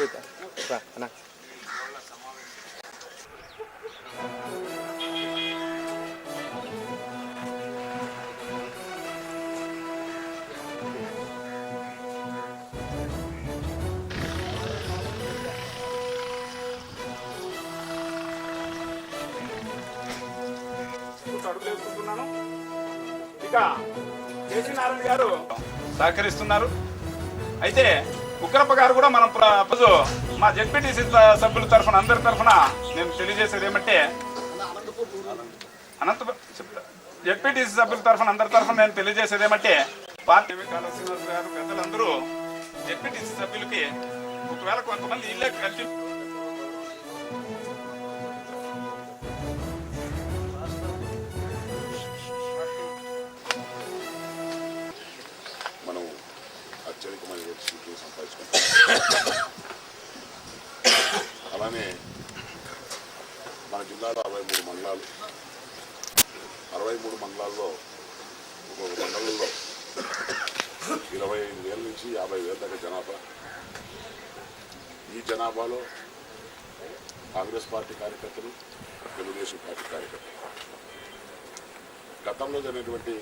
వాడి అడుగులు వేసుకుంటున్నాను ఇక కేసీ నారాయణ గారు సహకరిస్తున్నారు. అయితే ఉగ్రప్ప గారు కూడా మనం ప్ర- రోజు మా జెడ్పీటీసీ సభ్యుల తరఫున అందరి తరఫున నేను తెలియజేసేది ఏమంటే అనంత జెడ్పీటీసీ సభ్యుల తరఫున అందరి తరఫున నేను తెలియజేసేది ఏమంటే పార్టీ గారు పెద్దలందరూ జెడ్పీటీసీ సభ్యులకి ఒకవేళ కొంతమంది ఇల్లే కలిసి అలానే మన జిల్లాలో అరవై మూడు మండలాలు అరవై మూడు మండలాల్లో ఒక్కొక్క మండలంలో ఇరవై ఐదు వేల నుంచి యాభై వేల దాకా జనాభా. ఈ జనాభాలో కాంగ్రెస్ పార్టీ కార్యకర్తలు తెలుగుదేశం పార్టీ కార్యకర్తలు. గతంలో జరిగినటువంటి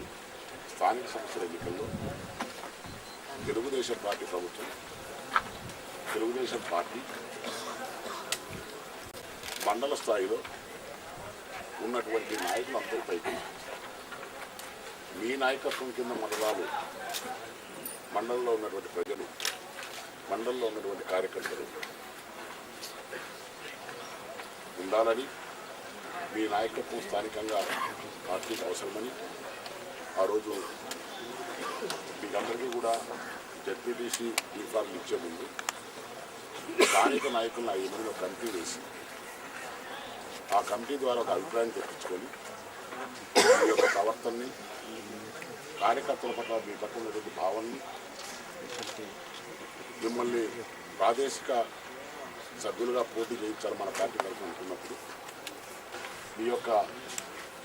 స్థానిక సంస్థల ఎన్నికల్లో తెలుగుదేశం పార్టీ ప్రభుత్వం తెలుగుదేశం పార్టీ మండల స్థాయిలో ఉన్నటువంటి నాయకులు పైకి. మీ నాయకత్వం కింద మండలాలు మండలంలో ఉన్నటువంటి ప్రజలు మండలంలో ఉన్నటువంటి కార్యకర్తలు ఉండాలని మీ నాయకత్వం స్థానికంగా పార్టీకి అవసరమని ఆ రోజు మీకందరికీ కూడా జడ్పీటీసీ యూనిఫార్మ్ ఇచ్చే ముందు స్థానిక నాయకులను ఐదు మంది ఒక కమిటీ వేసి ఆ కమిటీ ద్వారా ఒక అభిప్రాయం తెప్పించుకొని మీ యొక్క ప్రవర్తనని కార్యకర్తల పట్ల మీ పట్ల ఉన్నటువంటి భావాన్ని మిమ్మల్ని ప్రాదేశిక సభ్యులుగా పోటీ చేయించాలి మన పార్టీ తరఫున అనుకున్నప్పుడు మీ యొక్క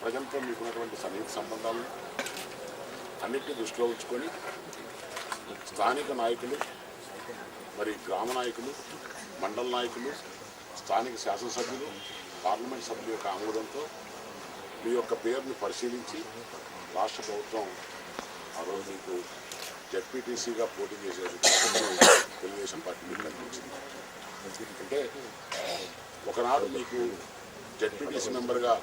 ప్రజలతో మీకున్నటువంటి సన్నిహిత సంబంధాలను అన్నిటినీ దృష్టిలో ఉంచుకొని స్థానిక నాయకులు మరి గ్రామ నాయకులు మండల నాయకులు స్థానిక శాసనసభ్యులు పార్లమెంట్ సభ్యుల యొక్క ఆమోదంతో మీ యొక్క పేరుని పరిశీలించి రాష్ట్ర ప్రభుత్వం ఆ రోజు మీకు జడ్పీటీసీగా పోటీ చేసే తెలుగుదేశం పార్టీ మీకు కల్పించింది అంటే ఒకనాడు మీకు జడ్పీటీసీ మెంబర్గా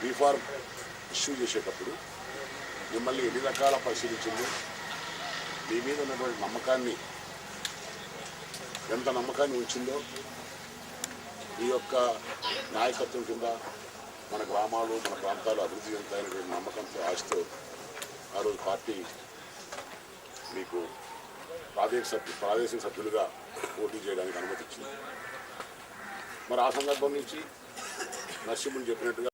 బీఫార్మ్ ఇష్యూ చేసేటప్పుడు మిమ్మల్ని ఎన్ని రకాల పరిశీలించిందో? మీ మీద ఉన్నటువంటి నమ్మకాన్ని ఎంత నమ్మకాన్ని ఉంచిందో ఈ యొక్క నాయకత్వం కింద మన గ్రామాలు మన ప్రాంతాలు అభివృద్ధి చెందుతాయనేటువంటి నమ్మకంతో ఆశతో ఆ రోజు పార్టీ మీకు ప్రాదేశిక సభ్యు ప్రాదేశిక సభ్యులుగా పోటీ చేయడానికి అనుమతిచ్చింది. మరి ఆ సందర్భం నుంచి నరసింహుని చెప్పినట్టుగా